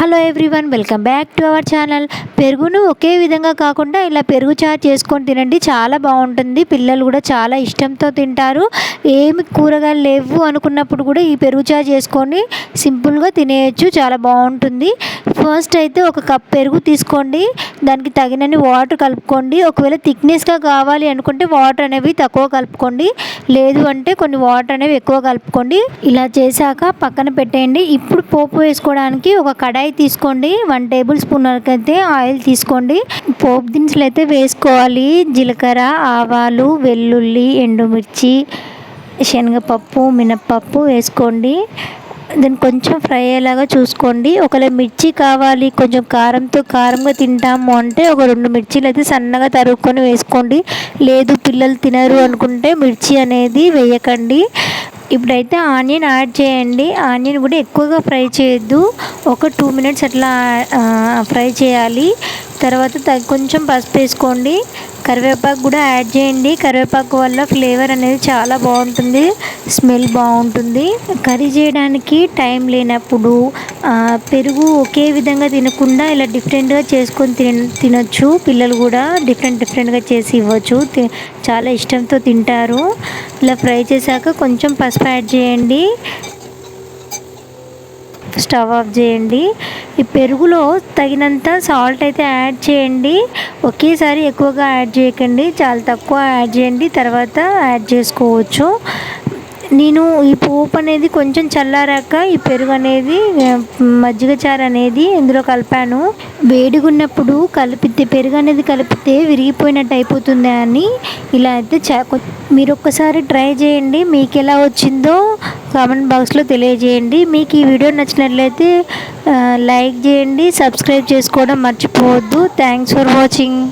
Hello everyone welcome back to our channel. పెరుగును ఒకే విధంగా కాకుండా ఇలా పెరుగు చారు చేసుకొని తినండి చాలా బాగుంటుంది. పిల్లలు కూడా చాలా ఇష్టంతో తింటారు. ఏమి కూరగాయలు లేవు అనుకున్నప్పుడు కూడా ఈ పెరుగు చారు చేసుకొని సింపుల్గా తినేయచ్చు చాలా బాగుంటుంది. ఫస్ట్ అయితే ఒక కప్ పెరుగు తీసుకోండి. దానికి తగినన్ని వాటర్ కలుపుకోండి. ఒకవేళ థిక్నెస్గా కావాలి అనుకుంటే వాటర్ అనేవి తక్కువ కలుపుకోండి. లేదు అంటే కొన్ని వాటర్ అనేవి ఎక్కువ కలుపుకోండి. ఇలా చేశాక పక్కన పెట్టేయండి. ఇప్పుడు పోపు వేసుకోవడానికి ఒక కడాయి తీసుకోండి. వన్ టేబుల్ స్పూన్ వరకు అయితే ఆయిల్ తీసుకోండి. పోపు దినుసులు అయితే వేసుకోవాలి. జీలకర్ర ఆవాలు వెల్లుల్లి ఎండుమిర్చి శనగపప్పు మినప్పప్పు వేసుకోండి. దాన్ని కొంచెం ఫ్రై అయ్యేలాగా చూసుకోండి. ఒకవేళ మిర్చి కావాలి కొంచెం కారంతో కారంగా తింటాము అంటే ఒక రెండు మిర్చీలు అయితే సన్నగా తరుక్కొని వేసుకోండి. లేదు పిల్లలు తినరు అనుకుంటే మిర్చి అనేది వేయకండి. ఇప్పుడైతే ఆనియన్ యాడ్ చేయండి. ఆనియన్ కూడా ఎక్కువగా ఫ్రై చేయొద్దు. ఒక టూ మినిట్స్ అట్లా ఫ్రై చేయాలి. తర్వాత త- కొంచెం పసుపు వేసుకోండి. కరివేపాకు కూడా యాడ్ చేయండి. కరివేపాకు వల్ల ఫ్లేవర్ అనేది చాలా బాగుంటుంది. స్మెల్ బాగుంటుంది. కర్రీ చేయడానికి టైం లేనప్పుడు పెరుగు ఒకే విధంగా తినకుండా ఇలా డిఫరెంట్గా చేసుకొని తిన తినొచ్చు. పిల్లలు కూడా డిఫరెంట్ డిఫరెంట్గా చేసి ఇవ్వచ్చు. చాలా ఇష్టంతో తింటారు. ఇలా ఫ్రై చేశాక కొంచెం పసుపు యాడ్ చేయండి. స్టవ్ ఆఫ్ చేయండి. ఈ పెరుగులో తగినంత సాల్ట్ అయితే యాడ్ చేయండి. ఒకేసారి ఎక్కువగా యాడ్ చేయకండి. చాలా తక్కువ యాడ్ చేయండి. తర్వాత యాడ్ చేసుకోవచ్చు. నేను ఈ పోపు అనేది కొంచెం చల్లారాక ఈ పెరుగు అనేది మజ్జిగ చారు అనేది ఇందులో కలిపాను. వేడిగున్నప్పుడు కలిపితే పెరుగు అనేది కలిపితే విరిగిపోయినట్టు అయిపోతుంది అని ఇలా అయితే చా మీరు ఒక్కసారి ట్రై చేయండి. మీకు ఎలా వచ్చిందో కామెంట్ బాక్స్లో తెలియజేయండి. మీకు ఈ వీడియో నచ్చినట్లయితే లైక్ చేయండి. సబ్స్క్రైబ్ చేసుకోవడం మర్చిపోవద్దు. Thanks for watching.